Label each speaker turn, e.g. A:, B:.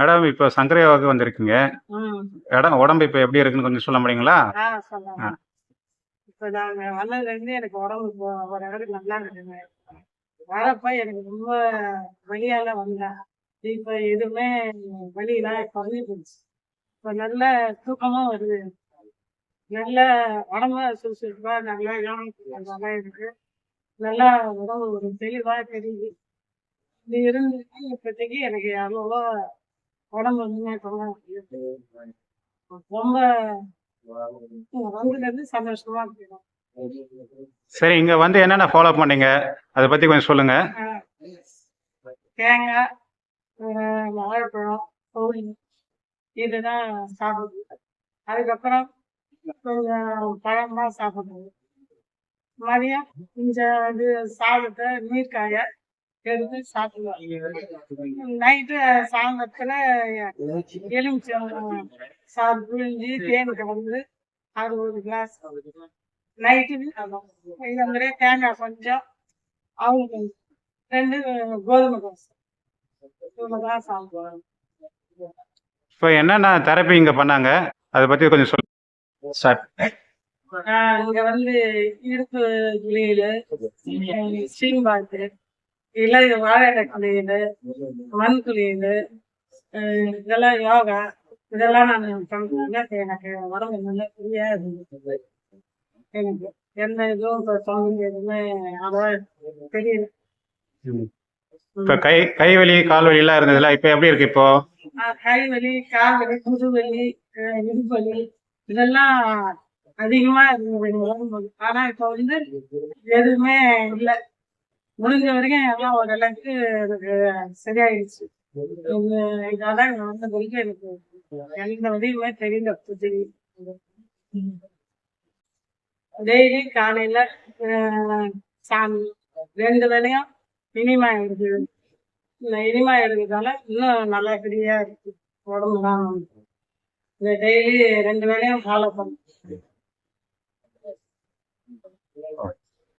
A: Madam இப்போ சங்கரை யோகாவுக்கு வந்திருக்கீங்க. இடம் உடம்பு இப்போ எப்படி இருக்குன்னு கொஞ்சம் சொல்ல முடியுங்களா?
B: இப்ப நாங்க வந்ததுல இருந்து எனக்கு உடம்பு அளவுக்கு நல்லா இருக்குங்க. வரப்ப எனக்கு ரொம்ப வலியால வந்தேன் இப்ப எதுவுமே வலியெல்லாம் குறைஞ்சி போச்சு. இப்ப நல்ல தூக்கமும் வருது. நல்ல உடம்பு சுறுசுறுப்பா நல்லா நல்லா இருக்கு. நல்லா உடம்பு ஒரு தெளிவா தெரியுது. இது இருந்து இப்போதைக்கு எனக்கு அவ்வளோவா உடம்பு ரொம்ப வந்ததுல இருந்து சந்தோஷமா இருக்கு
A: சரி இங்கே வந்து என்னென்ன ஃபாலோ பண்ணீங்க? அதை பற்றி கொஞ்சம் சொல்லுங்க.
B: தேங்காய் வாழைப்பழம் கோழி இதுதான் சாப்பிடுது அதுக்கப்புறம் கொஞ்சம் பழம்லாம் சாப்பிடுறது. மதியம் கொஞ்சம் இது சாதத்தை நீர்க்காய எடுத்து சாப்பிடுவோம். நைட்டு சாயந்தரத்துல எலுமிச்சம் சாறு புழிஞ்சு தேன் கலந்து அது ஒரு கிளாஸ். நைட்டு இது மாதிரியே தேங்காய் கொஞ்சம் அவங்க கொஞ்சம் ரெண்டு கோதுமை தோசை. இவ்வளோதான் சாப்பிடுவோம்
A: இப்போ என்னென்ன தெரப்பி இங்கே பண்ணாங்க? அதை பற்றி கொஞ்சம் சொல்லு சார்.
B: இங்க வந்து இடுப்பு குளியல் சீம்பாத்து இலை வாழை குளியல் மண் குளியல் இதெல்லாம் யோகா இதெல்லாம் நான் பண்ணுறேன் எனக்கு உடம்பு நல்லா ஃப்ரீயா இருந்தது எனக்கு எந்த இதுவும் இப்போ எதுவுமே அதான் தெரியல.
A: இப்போ கை கை வலி கால் வலிலாம் இருந்ததுல இப்போ எப்படி இருக்கு இப்போ?
B: கை வலி கால் வலி இடுப்பு வலி இதெல்லாம் அதிகமா இருந்தது உடம்பு ஆனா இப்ப வந்து எதுவுமே இல்லை. முடிஞ்ச வரைக்கும் எல்லாம் ஓரளவுக்கு எனக்கு சரியாயிடுச்சு. இது இதால வரைக்கும் எனக்கு எந்த உதவியுமே தெரியல. புதிய டெய்லி காலையில ஆஹ் சாமி ரெண்டு வேளையும் இனிமா எடுக்குது இந்த இனிமா இருக்கிறதால இன்னும் நல்லா ஃப்ரீயா இருக்கு உடம்புலாம் இந்த டெய்லி ரெண்டு வேளையும் ஃபாலோ பண்ணும்